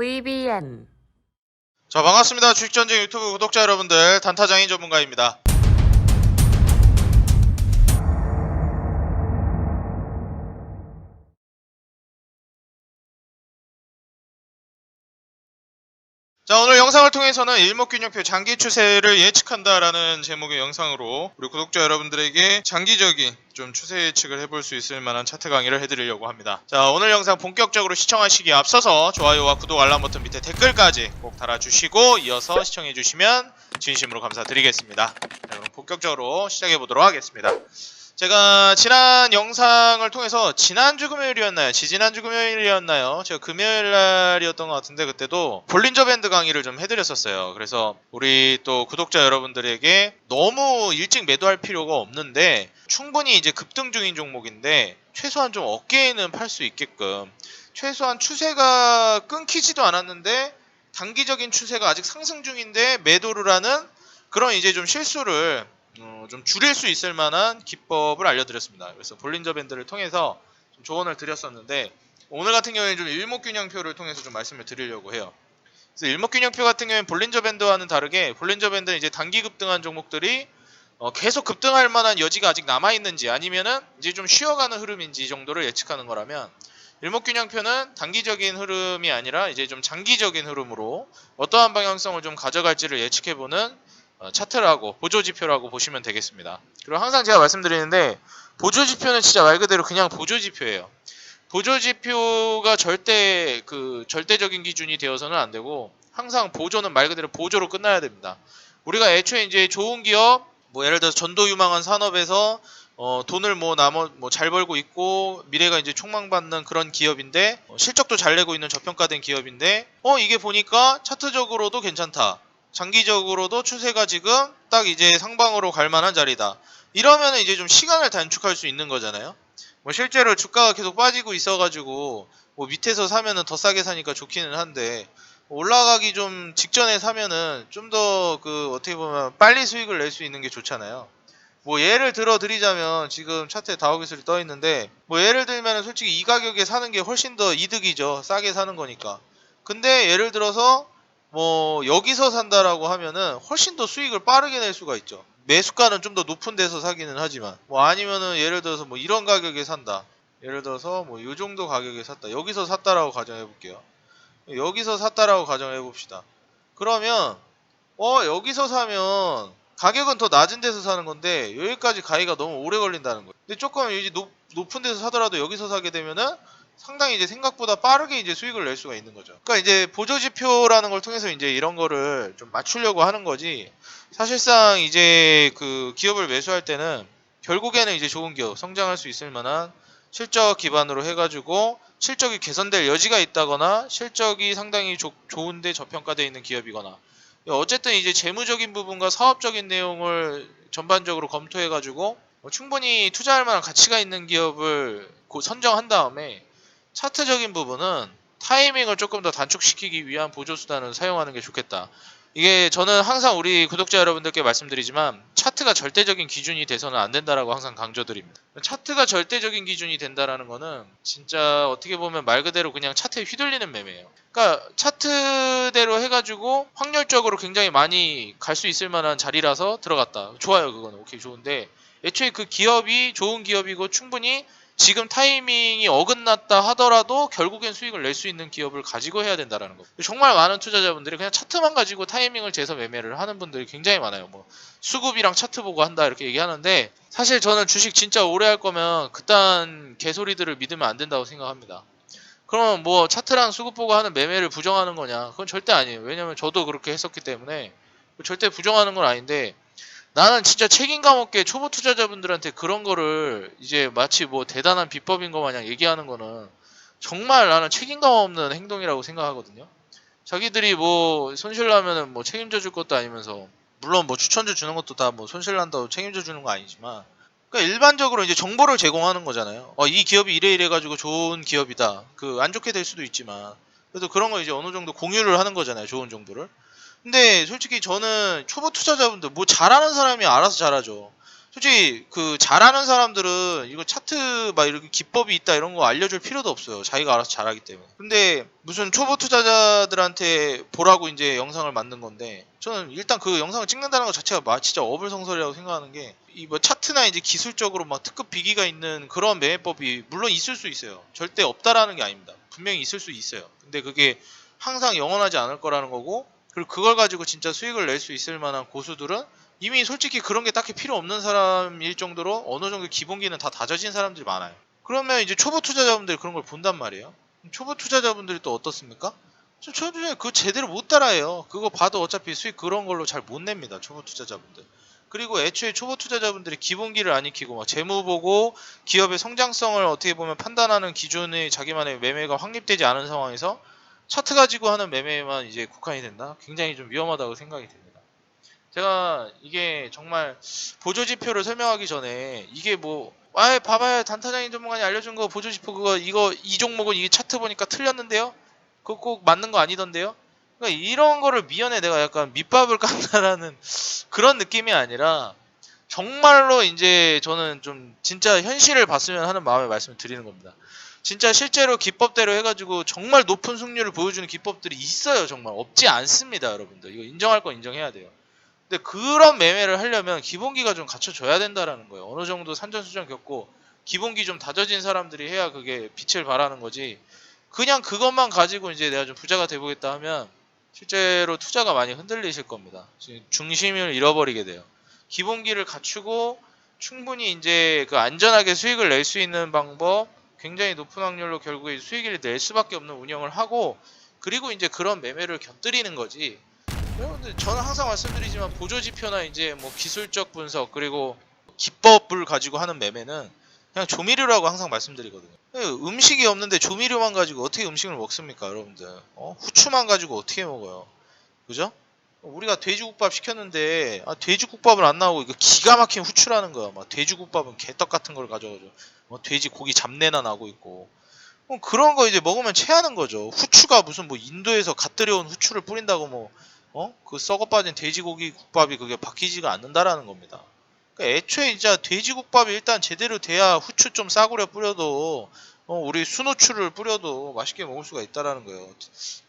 VBN 자 반갑습니다. 주식전쟁 유튜브 구독자 여러분들 단타장인 전문가입니다 영상을 통해서는 일목균형표 장기 추세를 예측한다라는 제목의 영상으로 우리 구독자 여러분들에게 장기적인 좀 추세 예측을 해볼 수 있을 만한 차트 강의를 해드리려고 합니다. 자 오늘 영상 본격적으로 시청하시기에 앞서서 좋아요와 구독 알람 버튼 밑에 댓글까지 꼭 달아주시고 이어서 시청해주시면 진심으로 감사드리겠습니다. 자, 그럼 본격적으로 시작해 보도록 하겠습니다. 제가 지난 영상을 통해서 지난주 금요일이었나요? 지지난주 금요일이었나요? 제가 금요일 날이었던 것 같은데 그때도 볼린저 밴드 강의를 좀 해드렸었어요. 그래서 우리 또 구독자 여러분들에게 너무 일찍 매도할 필요가 없는데 충분히 이제 급등 중인 종목인데 최소한 좀 어깨에는 팔 수 있게끔 최소한 추세가 끊기지도 않았는데 단기적인 추세가 아직 상승 중인데 매도를 하는 그런 이제 좀 실수를 어, 좀 줄일 수 있을 만한 기법을 알려드렸습니다. 그래서 볼린저 밴드를 통해서 좀 조언을 드렸었는데 오늘 같은 경우에는 좀 일목균형표를 통해서 좀 말씀을 드리려고 해요. 그래서 일목균형표 같은 경우에는 볼린저 밴드와는 다르게 볼린저 밴드는 이제 단기 급등한 종목들이 어, 계속 급등할 만한 여지가 아직 남아 있는지 아니면은 이제 좀 쉬어가는 흐름인지 정도를 예측하는 거라면 일목균형표는 단기적인 흐름이 아니라 이제 좀 장기적인 흐름으로 어떠한 방향성을 좀 가져갈지를 예측해보는 어, 차트라고 보조지표라고 보시면 되겠습니다. 그리고 항상 제가 말씀드리는데 보조지표는 진짜 말 그대로 그냥 보조지표예요. 보조지표가 절대 그 절대적인 기준이 되어서는 안 되고 항상 보조는 말 그대로 보조로 끝나야 됩니다. 우리가 애초에 이제 좋은 기업 뭐 예를 들어서 전도 유망한 산업에서 어, 돈을 뭐 나머 뭐 잘 벌고 있고 미래가 이제 촉망받는 그런 기업인데 어, 실적도 잘 내고 있는 저평가된 기업인데 어 이게 보니까 차트적으로도 괜찮다. 장기적으로도 추세가 지금 딱 이제 상방으로 갈 만한 자리다. 이러면 이제 좀 시간을 단축할 수 있는 거잖아요. 뭐 실제로 주가가 계속 빠지고 있어가지고 뭐 밑에서 사면은 더 싸게 사니까 좋기는 한데 올라가기 좀 직전에 사면은 좀 더 그 어떻게 보면 빨리 수익을 낼 수 있는 게 좋잖아요. 뭐 예를 들어 드리자면 지금 차트에 다우기술이 떠 있는데 뭐 예를 들면은 솔직히 이 가격에 사는 게 훨씬 더 이득이죠. 싸게 사는 거니까. 근데 예를 들어서 뭐 여기서 산다라고 하면은 훨씬 더 수익을 빠르게 낼 수가 있죠. 매수가는 좀 더 높은 데서 사기는 하지만 뭐 아니면은 예를 들어서 뭐 이런 가격에 산다. 예를 들어서 뭐 이 정도 가격에 샀다. 여기서 샀다라고 가정해 볼게요. 여기서 샀다라고 가정해 봅시다. 그러면 어 여기서 사면 가격은 더 낮은 데서 사는 건데 여기까지 가기가 너무 오래 걸린다는 거예요. 근데 조금 이제 높, 높은 데서 사더라도 여기서 사게 되면은 상당히 이제 생각보다 빠르게 이제 수익을 낼 수가 있는 거죠. 그러니까 이제 보조 지표라는 걸 통해서 이제 이런 거를 좀 맞추려고 하는 거지. 사실상 이제 그 기업을 매수할 때는 결국에는 이제 좋은 기업, 성장할 수 있을 만한 실적 기반으로 해가지고 실적이 개선될 여지가 있다거나 실적이 상당히 조- 좋은데 저평가되어 있는 기업이거나 어쨌든 이제 재무적인 부분과 사업적인 내용을 전반적으로 검토해가지고 뭐 충분히 투자할 만한 가치가 있는 기업을 고- 선정한 다음에 차트적인 부분은 타이밍을 조금 더 단축시키기 위한 보조 수단을 사용하는 게 좋겠다. 이게 저는 항상 우리 구독자 여러분들께 말씀드리지만 차트가 절대적인 기준이 돼서는 안 된다라고 항상 강조드립니다. 차트가 절대적인 기준이 된다라는 거는 진짜 어떻게 보면 말 그대로 그냥 차트에 휘둘리는 매매예요. 그러니까 차트대로 해가지고 확률적으로 굉장히 많이 갈 수 있을 만한 자리라서 들어갔다. 좋아요, 그거는 오케이 좋은데 애초에 그 기업이 좋은 기업이고 충분히 지금 타이밍이 어긋났다 하더라도 결국엔 수익을 낼 수 있는 기업을 가지고 해야 된다라는 거. 정말 많은 투자자분들이 그냥 차트만 가지고 타이밍을 재서 매매를 하는 분들이 굉장히 많아요. 뭐 수급이랑 차트 보고 한다 이렇게 얘기하는데 사실 저는 주식 진짜 오래 할 거면 그딴 개소리들을 믿으면 안 된다고 생각합니다. 그러면 뭐 차트랑 수급 보고 하는 매매를 부정하는 거냐? 그건 절대 아니에요. 왜냐면 저도 그렇게 했었기 때문에 절대 부정하는 건 아닌데 나는 진짜 책임감 없게 초보 투자자분들한테 그런 거를 이제 마치 뭐 대단한 비법인 것 마냥 얘기하는 거는 정말 나는 책임감 없는 행동이라고 생각하거든요. 자기들이 뭐 손실 나면은 뭐 책임져 줄 것도 아니면서 물론 뭐 추천주 주는 것도 다 뭐 손실 난다고 책임져 주는 거 아니지만 그러니까 일반적으로 이제 정보를 제공하는 거잖아요. 어, 이 기업이 이래 이래 가지고 좋은 기업이다. 그 안 좋게 될 수도 있지만 그래도 그런 거 이제 어느 정도 공유를 하는 거잖아요. 좋은 정보를. 근데 솔직히 저는 초보 투자자분들 뭐 잘하는 사람이 알아서 잘하죠. 솔직히 그 잘하는 사람들은 이거 차트 막 이렇게 기법이 있다 이런 거 알려줄 필요도 없어요. 자기가 알아서 잘하기 때문에. 근데 무슨 초보 투자자들한테 보라고 이제 영상을 만든 건데 저는 일단 그 영상을 찍는다는 것 자체가 마- 진짜 어불성설이라고 생각하는 게 이 뭐 차트나 이제 기술적으로 막 특급 비기가 있는 그런 매매법이 물론 있을 수 있어요. 절대 없다라는 게 아닙니다. 분명히 있을 수 있어요. 근데 그게 항상 영원하지 않을 거라는 거고 그리고 그걸 가지고 진짜 수익을 낼 수 있을 만한 고수들은 이미 솔직히 그런 게 딱히 필요 없는 사람일 정도로 어느 정도 기본기는 다 다져진 사람들이 많아요. 그러면 이제 초보 투자자분들이 그런 걸 본단 말이에요. 초보 투자자분들이 또 어떻습니까? 저 초보 투자 그거 제대로 못 따라해요. 그거 봐도 어차피 수익 그런 걸로 잘 못 냅니다. 초보 투자자분들. 그리고 애초에 초보 투자자분들이 기본기를 안 익히고 막 재무 보고 기업의 성장성을 어떻게 보면 판단하는 기준의 자기만의 매매가 확립되지 않은 상황에서 차트 가지고 하는 매매에만 이제 국한이 된다. 굉장히 좀 위험하다고 생각이 됩니다. 제가 이게 정말 보조지표를 설명하기 전에 이게 뭐 아, 봐봐요 단타장인 전문가님 알려준 거 보조지표 그거 이거 이 종목은 이 차트 보니까 틀렸는데요. 그거 꼭 맞는 거 아니던데요. 그러니까 이런 거를 미연에 내가 약간 밑밥을 깐다라는 그런 느낌이 아니라 정말로 이제 저는 좀 진짜 현실을 봤으면 하는 마음에 말씀을 드리는 겁니다. 진짜 실제로 기법대로 해가지고 정말 높은 승률을 보여주는 기법들이 있어요. 정말 없지 않습니다, 여러분들. 이거 인정할 건 인정해야 돼요. 근데 그런 매매를 하려면 기본기가 좀 갖춰져야 된다라는 거예요. 어느 정도 산전수전 겪고 기본기 좀 다져진 사람들이 해야 그게 빛을 발하는 거지. 그냥 그것만 가지고 이제 내가 좀 부자가 돼보겠다 하면 실제로 투자가 많이 흔들리실 겁니다. 중심을 잃어버리게 돼요. 기본기를 갖추고 충분히 이제 그 안전하게 수익을 낼 수 있는 방법, 굉장히 높은 확률로 결국에 수익을 낼 수밖에 없는 운영을 하고 그리고 이제 그런 매매를 곁들이는 거지. 여러분들 저는 항상 말씀드리지만 보조 지표나 이제 뭐 기술적 분석 그리고 기법을 가지고 하는 매매는 그냥 조미료라고 항상 말씀드리거든요. 예, 음식이 없는데 조미료만 가지고 어떻게 음식을 먹습니까, 여러분들? 어? 후추만 가지고 어떻게 먹어요? 그죠? 우리가 돼지국밥 시켰는데 아, 돼지국밥은 안 나오고 이거 기가 막힌 후추라는 거야. 막 돼지국밥은 개떡 같은 걸 가져가지고 뭐 돼지 고기 잡내나 나고 있고. 뭐 그런 거 이제 먹으면 체하는 거죠. 후추가 무슨 뭐 인도에서 갓 들여온 후추를 뿌린다고 뭐 어? 그 썩어 빠진 돼지고기 국밥이 그게 바뀌지가 않는다라는 겁니다. 그러니까 애초에 진짜 돼지국밥이 일단 제대로 돼야 후추 좀 싸구려 뿌려도 어, 우리 순후추를 뿌려도 맛있게 먹을 수가 있다라는 거예요.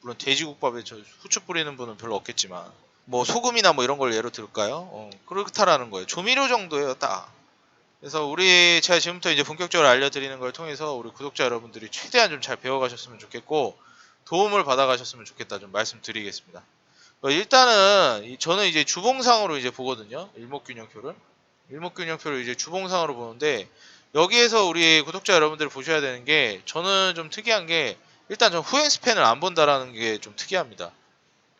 물론 돼지국밥에 저 후추 뿌리는 분은 별로 없겠지만 뭐 소금이나 뭐 이런 걸 예로 들까요? 어, 그렇다라는 거예요. 조미료 정도예요, 딱. 그래서 우리 제가 지금부터 이제 본격적으로 알려드리는 걸 통해서 우리 구독자 여러분들이 최대한 좀 잘 배워가셨으면 좋겠고 도움을 받아가셨으면 좋겠다 좀 말씀드리겠습니다. 어, 일단은 이- 저는 이제 주봉상으로 이제 보거든요. 일목균형표를 일목균형표를 이제 주봉상으로 보는데 여기에서 우리 구독자 여러분들이 보셔야 되는 게 저는 좀 특이한 게 일단 전 후행 스팬을 안 본다라는 게 좀 특이합니다.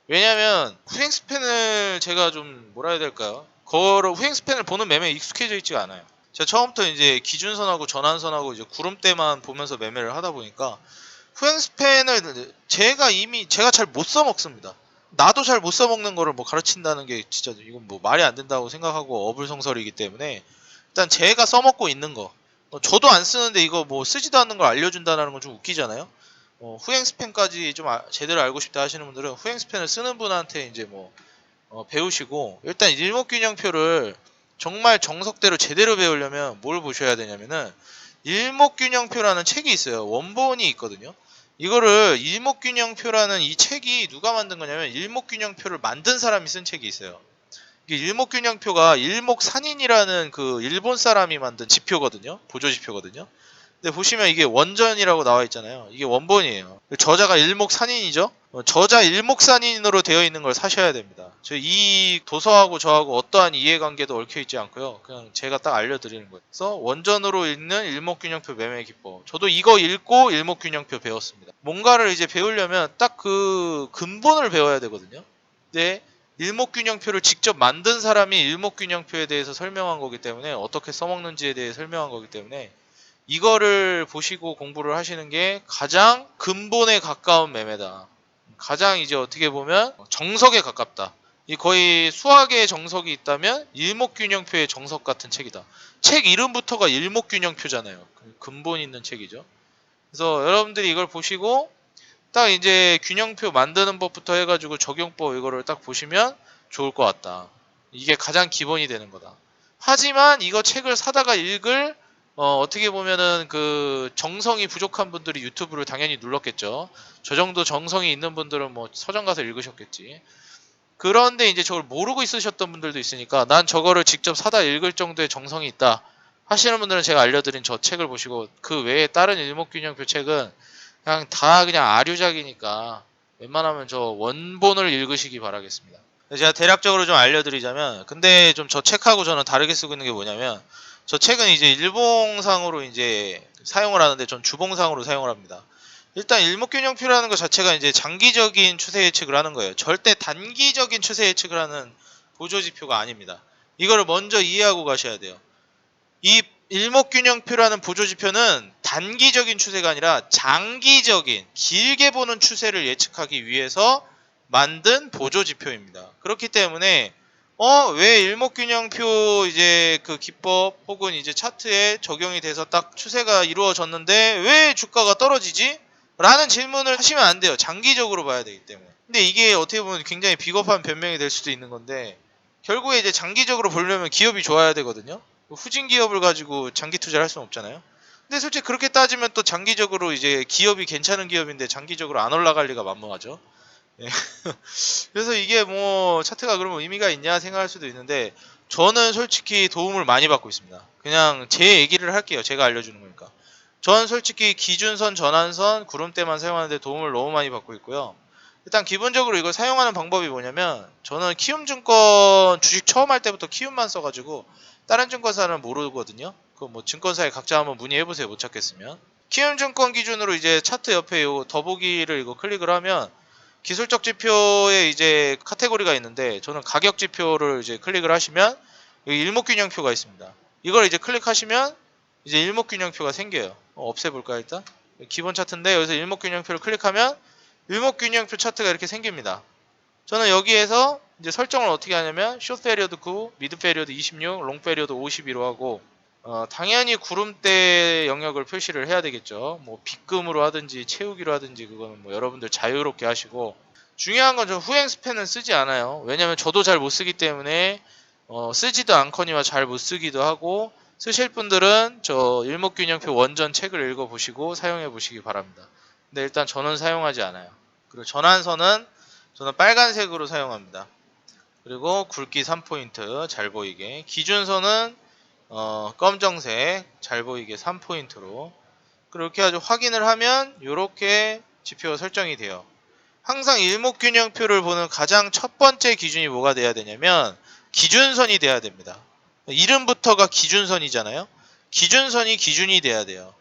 왜냐면 후행 스팬을 제가 좀 뭐라 해야 될까요? 거를 후행 스팬을 보는 매매에 익숙해져 있지가 않아요. 제가 처음부터 이제 기준선하고 전환선하고 이제 구름대만 보면서 매매를 하다 보니까 후행 스팬을 제가 이미 제가 잘 못 써먹습니다. 나도 잘 못 써먹는 거를 뭐 가르친다는 게 진짜 이건 뭐 말이 안 된다고 생각하고 어불성설이기 때문에 일단 제가 써먹고 있는 거 어, 저도 안 쓰는데 이거 뭐 쓰지도 않는 걸 알려준다는 건 좀 웃기잖아요. 어, 후행 스팬까지 좀 아- 제대로 알고 싶다 하시는 분들은 후행 스팬을 쓰는 분한테 이제 뭐 어, 배우시고 일단 일목균형표를 정말 정석대로 제대로 배우려면 뭘 보셔야 되냐면은 일목균형표라는 책이 있어요. 원본이 있거든요. 이거를 일목균형표라는 이 책이 누가 만든 거냐면 일목균형표를 만든 사람이 쓴 책이 있어요. 일목균형표가 일목산인이라는 그 일본 사람이 만든 지표거든요. 보조지표거든요. 근데 보시면 이게 원전이라고 나와 있잖아요. 이게 원본이에요. 저자가 일목산인이죠. 어, 저자 일목산인으로 되어 있는 걸 사셔야 됩니다. 저 이 도서하고 저하고 어떠한 이해관계도 얽혀 있지 않고요. 그냥 제가 딱 알려드리는 거예요. 그래서 원전으로 읽는 일목균형표 매매 기법. 저도 이거 읽고 일목균형표 배웠습니다. 뭔가를 이제 배우려면 딱 그 근본을 배워야 되거든요. 근데 일목균형표를 직접 만든 사람이 일목균형표에 대해서 설명한 거기 때문에 어떻게 써먹는지에 대해 설명한 거기 때문에 이거를 보시고 공부를 하시는 게 가장 근본에 가까운 매매다. 가장 이제 어떻게 보면 정석에 가깝다. 이 거의 수학의 정석이 있다면 일목균형표의 정석 같은 책이다. 책 이름부터가 일목균형표잖아요. 그 근본 있는 책이죠. 그래서 여러분들이 이걸 보시고 딱 이제 균형표 만드는 법부터 해가지고 적용법 이거를 딱 보시면 좋을 것 같다. 이게 가장 기본이 되는 거다. 하지만 이거 책을 사다가 읽을 어, 어떻게 보면은 그 정성이 부족한 분들이 유튜브를 당연히 눌렀겠죠. 저 정도 정성이 있는 분들은 뭐 서점 가서 읽으셨겠지. 그런데 이제 저걸 모르고 있으셨던 분들도 있으니까 난 저거를 직접 사다 읽을 정도의 정성이 있다 하시는 분들은 제가 알려드린 저 책을 보시고 그 외에 다른 일목균형표 책은 그냥 다 그냥 아류작이니까 웬만하면 저 원본을 읽으시기 바라겠습니다. 제가 대략적으로 좀 알려드리자면 근데 좀 저 책하고 저는 다르게 쓰고 있는 게 뭐냐면 저 책은 이제 일봉상으로 이제 사용을 하는데 전 주봉상으로 사용을 합니다. 일단 일목균형표라는 것 자체가 이제 장기적인 추세 예측을 하는 거예요. 절대 단기적인 추세 예측을 하는 보조지표가 아닙니다. 이거를 먼저 이해하고 가셔야 돼요. 이 일목균형표라는 보조지표는 단기적인 추세가 아니라 장기적인 길게 보는 추세를 예측하기 위해서 만든 보조지표입니다. 그렇기 때문에 어 왜 일목균형표 이제 그 기법 혹은 이제 차트에 적용이 돼서 딱 추세가 이루어졌는데 왜 주가가 떨어지지? 라는 질문을 하시면 안 돼요. 장기적으로 봐야 되기 때문에. 근데 이게 어떻게 보면 굉장히 비겁한 변명이 될 수도 있는 건데 결국에 이제 장기적으로 보려면 기업이 좋아야 되거든요. 후진 기업을 가지고 장기 투자를 할 수는 없잖아요. 근데 솔직히 그렇게 따지면 또 장기적으로 이제 기업이 괜찮은 기업인데 장기적으로 안 올라갈 리가 만무하죠. 예. 그래서 이게 뭐 차트가 그러면 의미가 있냐 생각할 수도 있는데 저는 솔직히 도움을 많이 받고 있습니다. 그냥 제 얘기를 할게요. 제가 알려주는 거니까. 전 솔직히 기준선, 전환선, 구름대만 사용하는데 도움을 너무 많이 받고 있고요. 일단 기본적으로 이걸 사용하는 방법이 뭐냐면 저는 키움증권 주식 처음 할 때부터 키움만 써가지고 다른 증권사는 모르거든요. 그 뭐 증권사에 각자 한번 문의해 보세요. 못 찾겠으면. 키움증권 기준으로 이제 차트 옆에 요 더보기를 이거 클릭을 하면 기술적 지표에 이제 카테고리가 있는데 저는 가격 지표를 이제 클릭을 하시면 여기 일목균형표가 있습니다. 이걸 이제 클릭하시면 이제 일목균형표가 생겨요. 어, 없애볼까 일단? 기본 차트인데 여기서 일목균형표를 클릭하면 일목균형표 차트가 이렇게 생깁니다. 저는 여기에서 이제 설정을 어떻게 하냐면 숏 페리어드 9, 미드 페리어드 26, 롱 페리어드 52로 하고 어, 당연히 구름대 영역을 표시를 해야 되겠죠. 뭐 빗금으로 하든지 채우기로 하든지 그거는 뭐 여러분들 자유롭게 하시고 중요한 건 저 후행 스팬은 쓰지 않아요. 왜냐면 저도 잘 못 쓰기 때문에 어, 쓰지도 않거니와 잘 못 쓰기도 하고 쓰실 분들은 저 일목균형표 원전 책을 읽어보시고 사용해 보시기 바랍니다. 근데 일단 저는 사용하지 않아요. 그리고 전환선은 저는 빨간색으로 사용합니다. 그리고 굵기 3포인트 잘 보이게 기준선은 어, 검정색 잘 보이게 3포인트로 그렇게 아주 확인을 하면 이렇게 지표가 설정이 돼요. 항상 일목균형표를 보는 가장 첫 번째 기준이 뭐가 돼야 되냐면 기준선이 돼야 됩니다. 이름부터가 기준선이잖아요. 기준선이 기준이 돼야 돼요.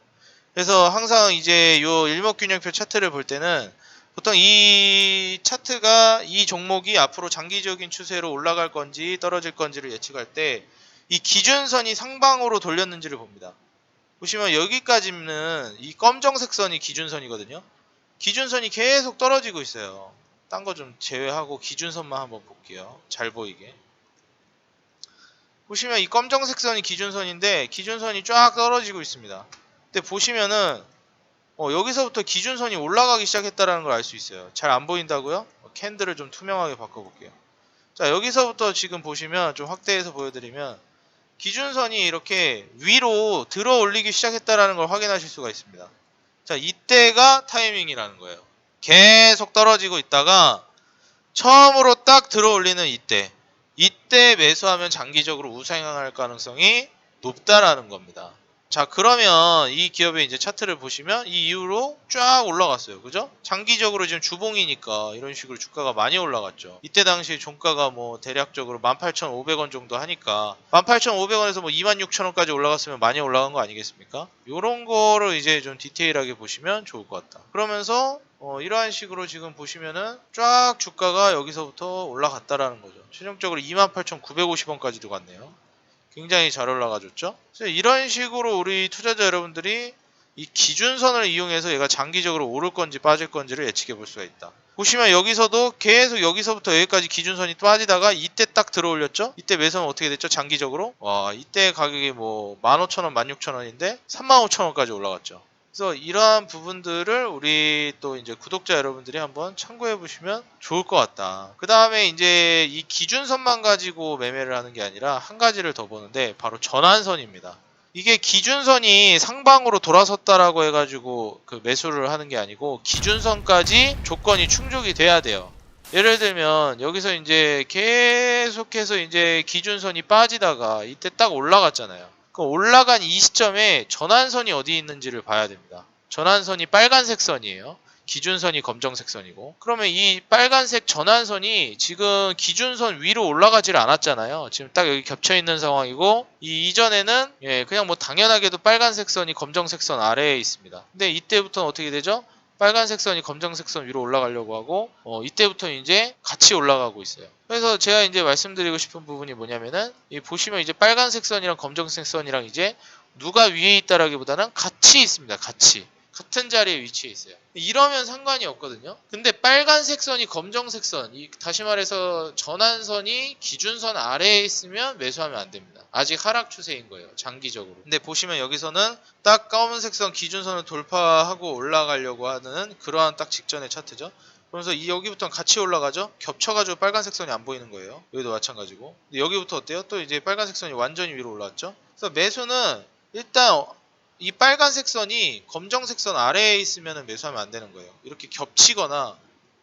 그래서 항상 이제 요 일목균형표 차트를 볼 때는 보통 이 차트가 이 종목이 앞으로 장기적인 추세로 올라갈 건지 떨어질 건지를 예측할 때 이 기준선이 상방으로 돌렸는지를 봅니다. 보시면 여기까지는 이 검정색 선이 기준선이거든요. 기준선이 계속 떨어지고 있어요. 딴 거 좀 제외하고 기준선만 한번 볼게요. 잘 보이게. 보시면 이 검정색 선이 기준선인데 기준선이 쫙 떨어지고 있습니다. 근데 보시면은 어, 여기서부터 기준선이 올라가기 시작했다라는 걸 알 수 있어요. 잘 안 보인다고요? 어, 캔들을 좀 투명하게 바꿔볼게요. 자 여기서부터 지금 보시면 좀 확대해서 보여드리면 기준선이 이렇게 위로 들어 올리기 시작했다라는 걸 확인하실 수가 있습니다. 자 이때가 타이밍이라는 거예요. 계속 떨어지고 있다가 처음으로 딱 들어 올리는 이때 이때 매수하면 장기적으로 우상향할 가능성이 높다라는 겁니다. 자 그러면 이 기업의 이제 차트를 보시면 이 이후로 쫙 올라갔어요. 그죠? 장기적으로 지금 주봉이니까 이런 식으로 주가가 많이 올라갔죠. 이때 당시 종가가 뭐 대략적으로 18,500원 정도 하니까 18,500원에서 뭐 26,000원까지 올라갔으면 많이 올라간 거 아니겠습니까? 요런 거를 이제 좀 디테일하게 보시면 좋을 것 같다. 그러면서 어, 이러한 식으로 지금 보시면은 쫙 주가가 여기서부터 올라갔다라는 거죠. 최종적으로 28,950원까지도 갔네요 굉장히 잘 올라가줬죠. 이런 식으로 우리 투자자 여러분들이 이 기준선을 이용해서 얘가 장기적으로 오를 건지 빠질 건지를 예측해 볼 수가 있다. 보시면 여기서도 계속 여기서부터 여기까지 기준선이 빠지다가 이때 딱 들어올렸죠? 이때 매수는 어떻게 됐죠? 장기적으로? 와, 이때 가격이 뭐 15,000원, 16,000원인데 35,000원까지 올라갔죠. 그래서 이러한 부분들을 우리 또 이제 구독자 여러분들이 한번 참고해 보시면 좋을 것 같다. 그 다음에 이제 이 기준선만 가지고 매매를 하는 게 아니라 한 가지를 더 보는데 바로 전환선입니다. 이게 기준선이 상방으로 돌아섰다라고 해가지고 그 매수를 하는 게 아니고 기준선까지 조건이 충족이 돼야 돼요. 예를 들면 여기서 이제 계속해서 이제 기준선이 빠지다가 이때 딱 올라갔잖아요. 그 올라간 이 시점에 전환선이 어디 있는지를 봐야 됩니다. 전환선이 빨간색 선이에요. 기준선이 검정색 선이고 그러면 이 빨간색 전환선이 지금 기준선 위로 올라가질 않았잖아요. 지금 딱 여기 겹쳐 있는 상황이고 이 이전에는 예 그냥 뭐 당연하게도 빨간색 선이 검정색 선 아래에 있습니다. 근데 이때부터는 어떻게 되죠? 빨간색 선이 검정색 선 위로 올라가려고 하고 어, 이때부터 이제 같이 올라가고 있어요. 그래서 제가 이제 말씀드리고 싶은 부분이 뭐냐면은 이 보시면 이제 빨간색 선이랑 검정색 선이랑 이제 누가 위에 있다라기보다는 같이 있습니다. 같이 같은 자리에 위치해 있어요. 이러면 상관이 없거든요. 근데 빨간색 선이 검정색 선, 이 다시 말해서 전환선이 기준선 아래에 있으면 매수하면 안 됩니다. 아직 하락 추세인 거예요. 장기적으로. 근데 보시면 여기서는 딱 검은색 선 기준선을 돌파하고 올라가려고 하는 그러한 딱 직전의 차트죠. 그래서 이 여기부터는 같이 올라가죠. 겹쳐가지고 빨간색 선이 안 보이는 거예요. 여기도 마찬가지고. 여기부터 어때요? 또 이제 빨간색 선이 완전히 위로 올라왔죠. 그래서 매수는 일단 이 빨간색 선이 검정색 선 아래에 있으면 매수하면 안 되는 거예요. 이렇게 겹치거나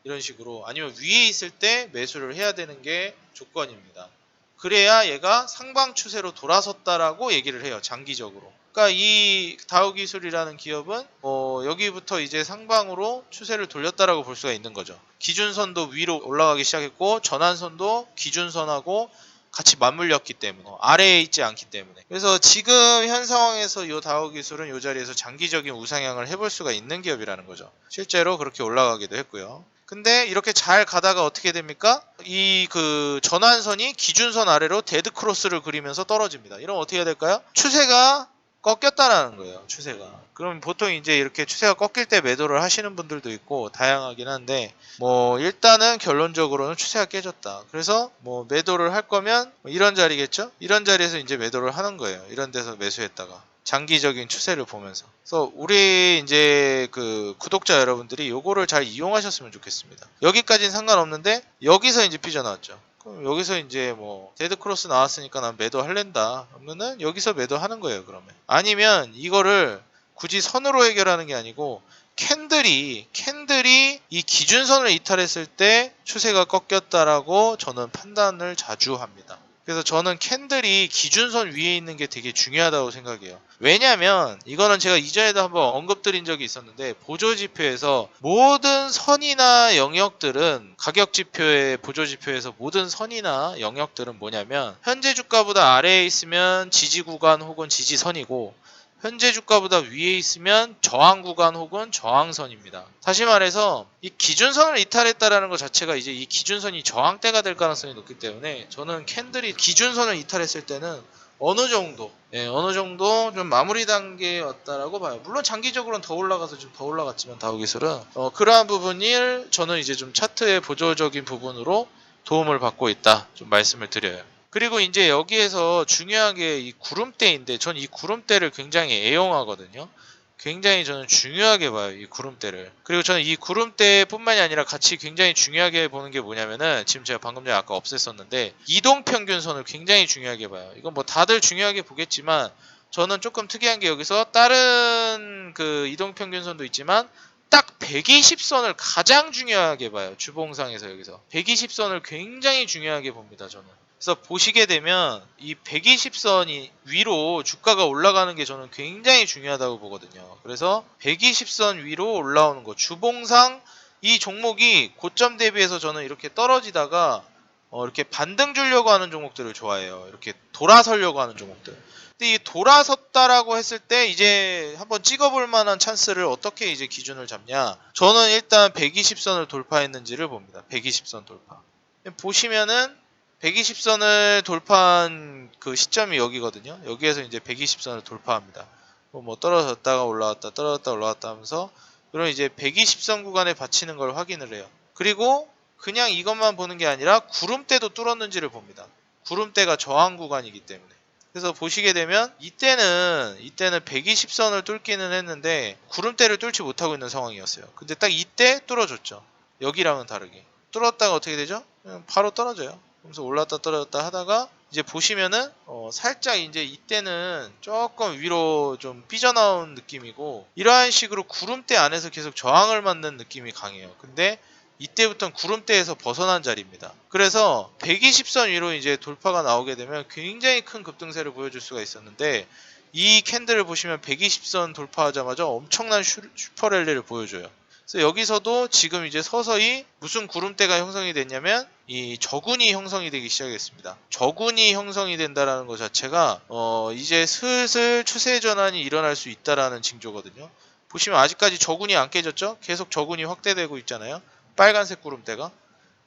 이런 식으로 아니면 위에 있을 때 매수를 해야 되는 게 조건입니다. 그래야 얘가 상방 추세로 돌아섰다라고 얘기를 해요. 장기적으로. 그러니까 이 다우 기술이라는 기업은 어 여기부터 이제 상방으로 추세를 돌렸다라고 볼 수가 있는 거죠. 기준선도 위로 올라가기 시작했고 전환선도 기준선하고 같이 맞물렸기 때문에 어, 아래에 있지 않기 때문에. 그래서 지금 현 상황에서 이 다우 기술은 이 자리에서 장기적인 우상향을 해볼 수가 있는 기업이라는 거죠. 실제로 그렇게 올라가기도 했고요. 근데 이렇게 잘 가다가 어떻게 됩니까? 이 그 전환선이 기준선 아래로 데드 크로스를 그리면서 떨어집니다. 이러면 어떻게 해야 될까요? 추세가 꺾였다라는 거예요 추세가. 그럼 보통 이제 이렇게 추세가 꺾일 때 매도를 하시는 분들도 있고 다양하긴 한데 뭐 일단은 결론적으로는 추세가 깨졌다. 그래서 뭐 매도를 할 거면 뭐 이런 자리겠죠? 이런 자리에서 이제 매도를 하는 거예요. 이런 데서 매수했다가 장기적인 추세를 보면서. 그래서 우리 이제 그 구독자 여러분들이 요거를 잘 이용하셨으면 좋겠습니다. 여기까지는 상관없는데 여기서 이제 삐져나왔죠 그럼 여기서 이제 뭐 데드 크로스 나왔으니까 난 매도 할랜다 그러면은 여기서 매도 하는 거예요 그러면 아니면 이거를 굳이 선으로 해결하는 게 아니고 캔들이 캔들이 이 기준선을 이탈했을 때 추세가 꺾였다라고 저는 판단을 자주 합니다. 그래서 저는 캔들이 기준선 위에 있는 게 되게 중요하다고 생각해요. 왜냐면 이거는 제가 이전에도 한번 언급드린 적이 있었는데 보조 지표에서 모든 선이나 영역들은 가격 지표의 보조 지표에서 모든 선이나 영역들은 뭐냐면 현재 주가보다 아래에 있으면 지지 구간 혹은 지지선이고 현재 주가보다 위에 있으면 저항 구간 혹은 저항선입니다. 다시 말해서 이 기준선을 이탈했다라는 것 자체가 이제 이 기준선이 저항대가 될 가능성이 높기 때문에 저는 캔들이 기준선을 이탈했을 때는 어느 정도, 예, 어느 정도 좀 마무리 단계에 왔다라고 봐요. 물론 장기적으로는 더 올라가서 좀 더 올라갔지만 다우기술은 어, 그러한 부분을 저는 이제 좀 차트의 보조적인 부분으로 도움을 받고 있다. 좀 말씀을 드려요. 그리고 이제 여기에서 중요한 게 이 구름대인데 전 이 구름대를 굉장히 애용하거든요. 굉장히 저는 중요하게 봐요, 이 구름대를. 그리고 저는 이 구름대 뿐만이 아니라 같이 굉장히 중요하게 보는 게 뭐냐면은 지금 제가 방금 전에 아까 없앴었는데 이동평균선을 굉장히 중요하게 봐요. 이건 뭐 다들 중요하게 보겠지만 저는 조금 특이한 게 여기서 다른 그 이동평균선도 있지만 딱 120선을 가장 중요하게 봐요. 주봉상에서 여기서. 120선을 굉장히 중요하게 봅니다, 저는. 그래서 보시게 되면 이 120선이 위로 주가가 올라가는 게 저는 굉장히 중요하다고 보거든요. 그래서 120선 위로 올라오는 거 주봉상 이 종목이 고점 대비해서 저는 이렇게 떨어지다가 어, 이렇게 반등 주려고 하는 종목들을 좋아해요. 이렇게 돌아서려고 하는 종목들. 근데 이 돌아섰다라고 했을 때 이제 한번 찍어볼 만한 찬스를 어떻게 이제 기준을 잡냐? 저는 일단 120선을 돌파했는지를 봅니다. 120선 돌파. 보시면은 120선을 돌파한 그 시점이 여기거든요. 여기에서 이제 120선을 돌파합니다. 뭐, 뭐 떨어졌다가 올라왔다, 떨어졌다 올라왔다 하면서 그럼 이제 120선 구간에 받치는 걸 확인을 해요. 그리고 그냥 이것만 보는 게 아니라 구름대도 뚫었는지를 봅니다. 구름대가 저항 구간이기 때문에. 그래서 보시게 되면 이때는 이때는 120선을 뚫기는 했는데 구름대를 뚫지 못하고 있는 상황이었어요. 근데 딱 이때 뚫어줬죠. 여기랑은 다르게 뚫었다가 어떻게 되죠? 바로 떨어져요. 그래서 올랐다 떨어졌다 하다가 이제 보시면은 어, 살짝 이제 이때는 조금 위로 좀 삐져나온 느낌이고 이러한 식으로 구름대 안에서 계속 저항을 맞는 느낌이 강해요. 근데 이때부터는 구름대에서 벗어난 자리입니다. 그래서 120선 위로 이제 돌파가 나오게 되면 굉장히 큰 급등세를 보여줄 수가 있었는데 이 캔들을 보시면 120선 돌파하자마자 엄청난 슈, 슈퍼랠리를 보여줘요. 그래서 여기서도 지금 이제 서서히 무슨 구름대가 형성이 됐냐면 이 저군이 형성이 되기 시작했습니다. 저군이 형성이 된다라는 것 자체가 어 이제 슬슬 추세 전환이 일어날 수 있다라는 징조거든요. 보시면 아직까지 저군이 안 깨졌죠? 계속 저군이 확대되고 있잖아요. 빨간색 구름대가.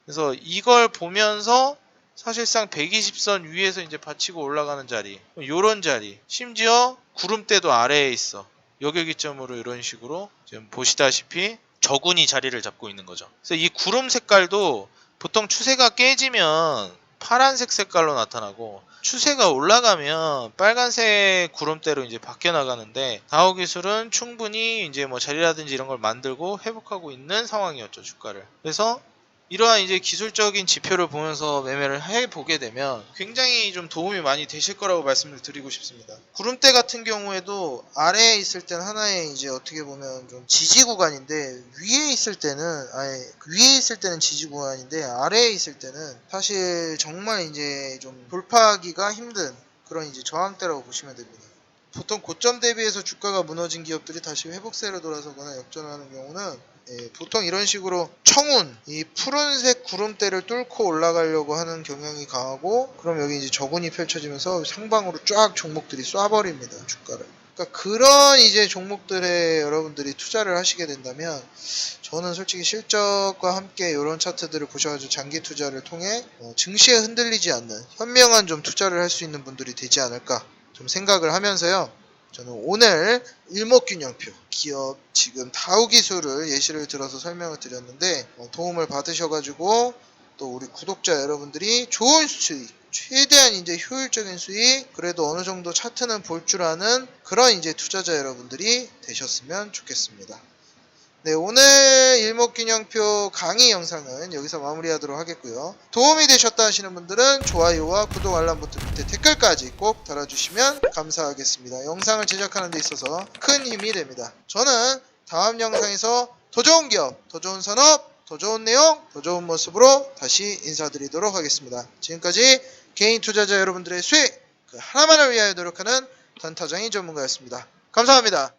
그래서 이걸 보면서 사실상 120선 위에서 이제 받치고 올라가는 자리, 요런 자리, 심지어 구름대도 아래에 있어. 여기기점으로 이런 식으로 지금 보시다시피 저군이 자리를 잡고 있는 거죠. 그래서 이 구름 색깔도 보통 추세가 깨지면 파란색 색깔로 나타나고 추세가 올라가면 빨간색 구름대로 이제 바뀌어 나가는데 다우 기술은 충분히 이제 뭐 자리라든지 이런 걸 만들고 회복하고 있는 상황이었죠 주가를. 그래서 이러한 이제 기술적인 지표를 보면서 매매를 해 보게 되면 굉장히 좀 도움이 많이 되실 거라고 말씀을 드리고 싶습니다. 구름대 같은 경우에도 아래에 있을 때는 하나의 이제 어떻게 보면 좀 지지 구간인데 위에 있을 때는 아예 위에 있을 때는 지지 구간인데 아래에 있을 때는 사실 정말 이제 좀 돌파하기가 힘든 그런 이제 저항대라고 보시면 됩니다. 보통 고점 대비해서 주가가 무너진 기업들이 다시 회복세로 돌아서거나 역전하는 경우는 예, 보통 이런 식으로 청운, 이 푸른색 구름대를 뚫고 올라가려고 하는 경향이 강하고 그럼 여기 이제 저군이 펼쳐지면서 상방으로 쫙 종목들이 쏴버립니다 주가를. 그러니까 그런 이제 종목들에 여러분들이 투자를 하시게 된다면 저는 솔직히 실적과 함께 이런 차트들을 보셔가지고 장기 투자를 통해 어, 증시에 흔들리지 않는 현명한 좀 투자를 할 수 있는 분들이 되지 않을까 좀 생각을 하면서요. 저는 오늘 일목균형표 기업 지금 다우 기술을 예시를 들어서 설명을 드렸는데 어, 도움을 받으셔가지고 또 우리 구독자 여러분들이 좋은 수익 최대한 이제 효율적인 수익 그래도 어느 정도 차트는 볼 줄 아는 그런 이제 투자자 여러분들이 되셨으면 좋겠습니다. 네, 오늘 일목균형표 강의 영상은 여기서 마무리하도록 하겠고요. 도움이 되셨다 하시는 분들은 좋아요와 구독 알람 버튼 밑에 댓글까지 꼭 달아주시면 감사하겠습니다. 영상을 제작하는 데 있어서 큰 힘이 됩니다. 저는 다음 영상에서 더 좋은 기업, 더 좋은 산업, 더 좋은 내용, 더 좋은 모습으로 다시 인사드리도록 하겠습니다. 지금까지 개인 투자자 여러분들의 수익 그 하나만을 위하여 노력하는 단타장이 전문가였습니다. 감사합니다.